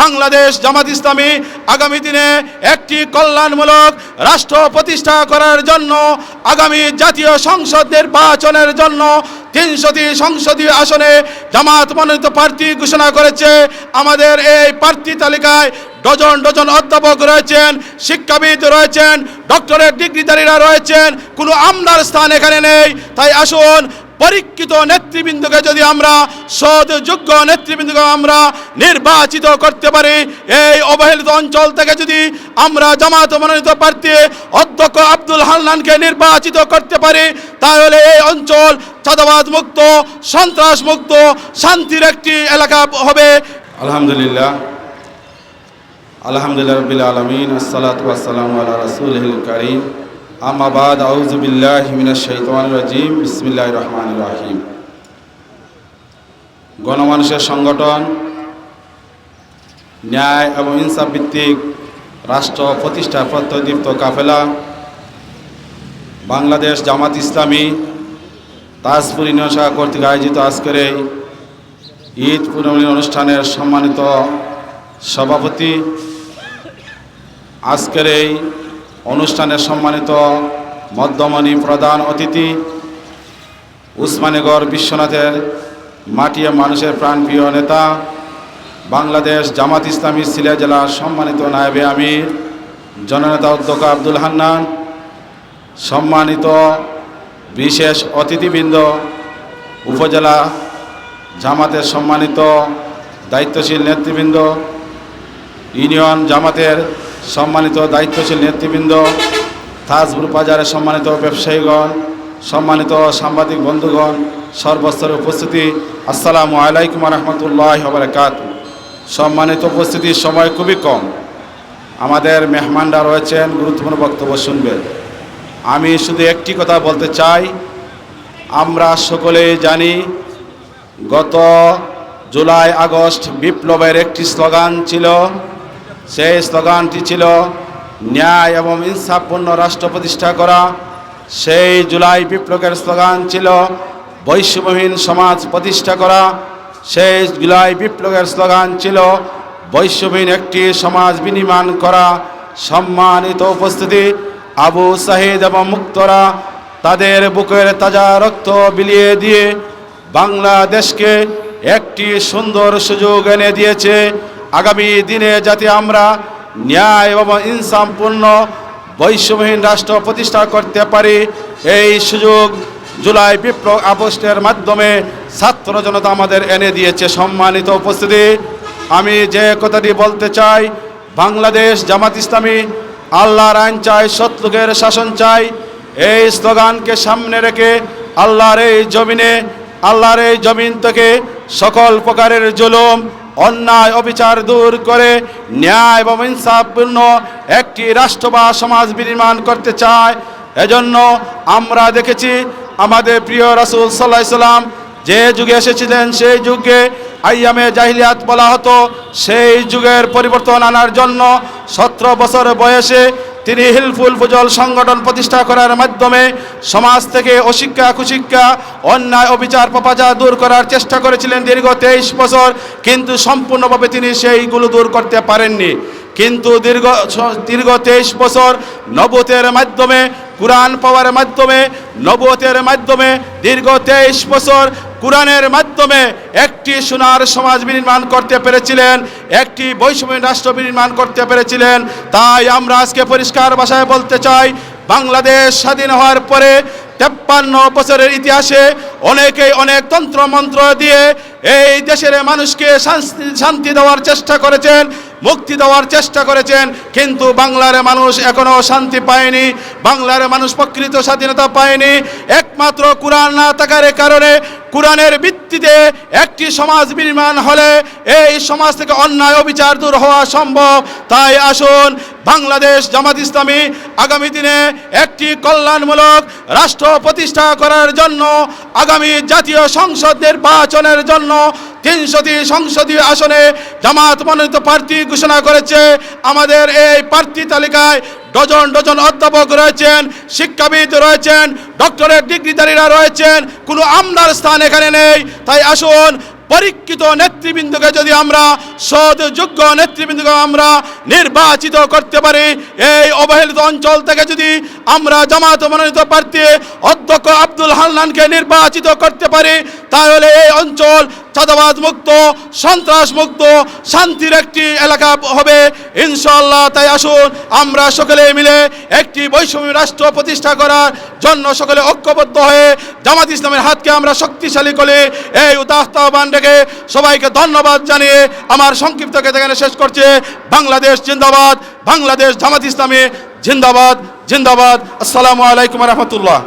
বাংলাদেশ জামাত ইসলামী আগামী দিনে একটি কল্যাণমূলক রাষ্ট্র প্রতিষ্ঠা করার জন্য, আগামী জাতীয় সংসদ নির্বাচনের জন্য তিনশোটি সংসদীয় আসনে জামাত মনোনীত প্রার্থী ঘোষণা করেছে। আমাদের এই প্রার্থী তালিকায় ডজন ডজন অধ্যাপক রয়েছেন, শিক্ষাবিদ রয়েছেন, ডক্টরেট ডিগ্রিধারীরা রয়েছেন, কোনো আমলার স্থান এখানে নেই। তাই আসুন পরীক্ষিত নেতৃবৃন্দকে যদি আমরা সদযোগ্য নেতৃবৃন্দকে আমরা নির্বাচিত করতে পারি, এই অবহেলিত অঞ্চল থেকে যদি আমরা জামাত মনোনীত প্রার্থী অধ্যক্ষ আব্দুল হান্নানকে নির্বাচিত করতে পারি, তাহলে এই অঞ্চল চাঁদাবাদ মুক্ত, সন্ত্রাস মুক্ত, শান্তির একটি এলাকা হবে। আলহামদুলিল্লাহ। আলহামদুলিল্লাহ রবিল আলমিন, আসসালাতু আলা রাসূলিল কারীম। আম্মা বাদ আউযু বিল্লাহি মিনাশ শাইতানির রাজিম বিসমিল্লাহির রহমানির রহিম গণমানুষের সংগঠন, ন্যায় এবং ইনসাফ ভিত্তিক রাষ্ট্র প্রতিষ্ঠা প্রত্যদীপ্ত কাফেলা, বাংলাদেশ জামাত ইসলামী, তাজপুর ইউনিয়ন শাখা কর্তৃক আয়োজিত আজকের এই ঈদ পূর্ণমিলনী অনুষ্ঠানের সম্মানিত সভাপতি। আজকের এই অনুষ্ঠানের সম্মানিত মধ্যমণি প্রধান অতিথি, উসমানীগড় বিশ্বনাথের মাটিয়া মানুষের প্রাণপ্রিয় নেতা, বাংলাদেশ জামাত ইসলামী সিলেট জেলার সম্মানিত নায়েবে আমির, জননেতা অধ্যক্ষ আব্দুল হান্নান, সম্মানিত বিশেষ অতিথিবৃন্দ, উপজেলা জামাতের সম্মানিত দায়িত্বশীল নেতৃবৃন্দ, ইউনিয়ন জামাতের সম্মানিত দায়িত্বশীল নেতৃবৃন্দ তাজপুর বাজারের সম্মানিত ব্যবসায়ীগণ, সম্মানিত সাংবাদিক বন্ধুগণ, সর্বস্তরে উপস্থিতি। আসসালামু আলাইকুম রহমতুল্লাহ বারকাত সম্মানিত উপস্থিতির সময় খুবই কম। আমাদের মেহমানরা রয়েছেন, গুরুত্বপূর্ণ বক্তব্য শুনবেন। আমি শুধু একটি কথা বলতে চাই। আমরা সকলেই জানি, গত জুলাই, আগস্ট বিপ্লবের একটি স্লোগান ছিল সেই স্লোগানটি ছিল, ন্যায় এবং ইনসাফপূর্ণ রাষ্ট্র প্রতিষ্ঠা করা। সেই জুলাই বিপ্লবের স্লোগান ছিল, বৈষম্যহীন সমাজ প্রতিষ্ঠা করা। সেই জুলাই বিপ্লবের স্লোগান ছিল, বৈষম্যহীন একটি সমাজ বিনির্মাণ করা। সম্মানিত উপস্থিতি, আবু সাহিদ এবং মুক্তরা তাদের বুকের তাজা রক্ত বিলিয়ে দিয়ে বাংলাদেশকে একটি সুন্দর সুযোগ এনে দিয়েছে। আগামী দিনে যাতে আমরা ন্যায় এবং ইনসামপূর্ণ বৈষম্যহীন রাষ্ট্র প্রতিষ্ঠা করতে পারি, এই সুযোগ জুলাই বিপ্লব আগস্টের মাধ্যমে ছাত্র জনতা আমাদের এনে দিয়েছে। সম্মানিত উপস্থিতি, আমি যে কথাটি বলতে চাই, বাংলাদেশ জামাত ইসলামী আল্লাহর আইন চাই শত্রুকের শাসন চাই। এই স্লোগানকে সামনে রেখে আল্লাহর এই জমিনে, আল্লাহর এই জমিন থেকে সকল প্রকারের জুলুম অন্যায় অবিচার দূর করে ন্যায় এবং ইনসাফপূর্ণ একটি রাষ্ট্র বা সমাজ বিনির্মাণ করতে চায়। এজন্য আমরা দেখেছি আমাদের প্রিয় রাসুল সাল্লাহ সাল্লাম যে যুগে এসেছিলেন সেই যুগে আইয়ামে জাহিলিয়াত বলা হতো। সেই যুগের পরিবর্তন আনার জন্য সতেরো বছর বয়সে তিনি হিলফুল ফুজল সংগঠন প্রতিষ্ঠা করার মাধ্যমে সমাজ থেকে অশিক্ষা, কুশিক্ষা, অন্যায়, অবিচার পাপাজা দূর করার চেষ্টা করেছিলেন দীর্ঘ তেইশ বছর। কিন্তু সম্পূর্ণভাবে তিনি সেইগুলো দূর করতে পারেননি। কিন্তু দীর্ঘ দীর্ঘ তেইশ বছর নবতের মাধ্যমে, কোরআন পাওয়ার মাধ্যমে নবতের মাধ্যমে দীর্ঘ তেইশ বছর কোরআনের মাধ্যমে একটি সোনার সমাজ বিনির্মাণ করতে পেরেছিলেন, একটি বৈষম্য রাষ্ট্র বিনির্মাণ করতে পেরেছিলেন। তাই আমরা আজকে পরিষ্কার ভাষায় বলতে চাই, বাংলাদেশ স্বাধীন হওয়ার পরে তেপ্পান্ন বছরের ইতিহাসে অনেকেই অনেক তন্ত্র মন্ত্র দিয়ে এই দেশের মানুষকে শান্তি দেওয়ার চেষ্টা করেছেন, মুক্তি দেওয়ার চেষ্টা করেছেন, কিন্তু বাংলার মানুষ এখনও শান্তি পায়নি, বাংলার মানুষ প্রকৃত স্বাধীনতা পায়নি। একমাত্র কোরআন না থাকার কারণে কোরআনের ভিত্তিতে একটি সমাজ নির্মাণ হলে এই সমাজ থেকে অন্যায় অবিচার দূর হওয়া সম্ভব। তাই আসুন বাংলাদেশ জামাত ইসলামী আগামী দিনে একটি কল্যাণমূলক রাষ্ট্র প্রতিষ্ঠা করার জন্য, আগামী জাতীয় সংসদ নির্বাচনের জন্য তিনশোটি সংসদীয় আসনে জামাত মনোনীত প্রার্থী ঘোষণা করেছে। আমাদের এই প্রার্থী তালিকায় ডজন ডজন অধ্যাপক রয়েছেন, শিক্ষাবিদ রয়েছেন, ডক্টরেট ডিগ্রিধারীরা রয়েছেন, কোনো আমলার স্থান এখানে নেই। তাই আসুন পরীক্ষিত নেতৃবৃন্দকে যদি আমরা সদযোগ্য নেতৃবৃন্দকে আমরা নির্বাচিত করতে পারি, এই অবহেলিত অঞ্চল থেকে যদি আমরা জামাত মনোনীত প্রার্থী অধ্যক্ষ আব্দুল হান্নানকে নির্বাচিত করতে পারি, তাহলে এই অঞ্চল চাঁদাবাদ মুক্ত, সন্ত্রাস মুক্ত, শান্তির একটি এলাকা হবে। ইনশাল্লাহ তাই আসুন, আমরা সকলে মিলে একটি বৈষম্য রাষ্ট্র প্রতিষ্ঠা করার জন্য সকলে ঐক্যবদ্ধ হয়ে জামাত ইসলামের হাতকে আমরা শক্তিশালী করে এই উদাহত আহ্বান রেখে সবাইকে ধন্যবাদ জানিয়ে আমার সংক্ষিপ্তকে এখানে শেষ করছে। বাংলাদেশ জিন্দাবাদ, বাংলাদেশ জামাত ইসলামী জিন্দাবাদ জিন্দাবাদ। আসসালামু আলাইকুম রহমতুল্লাহ।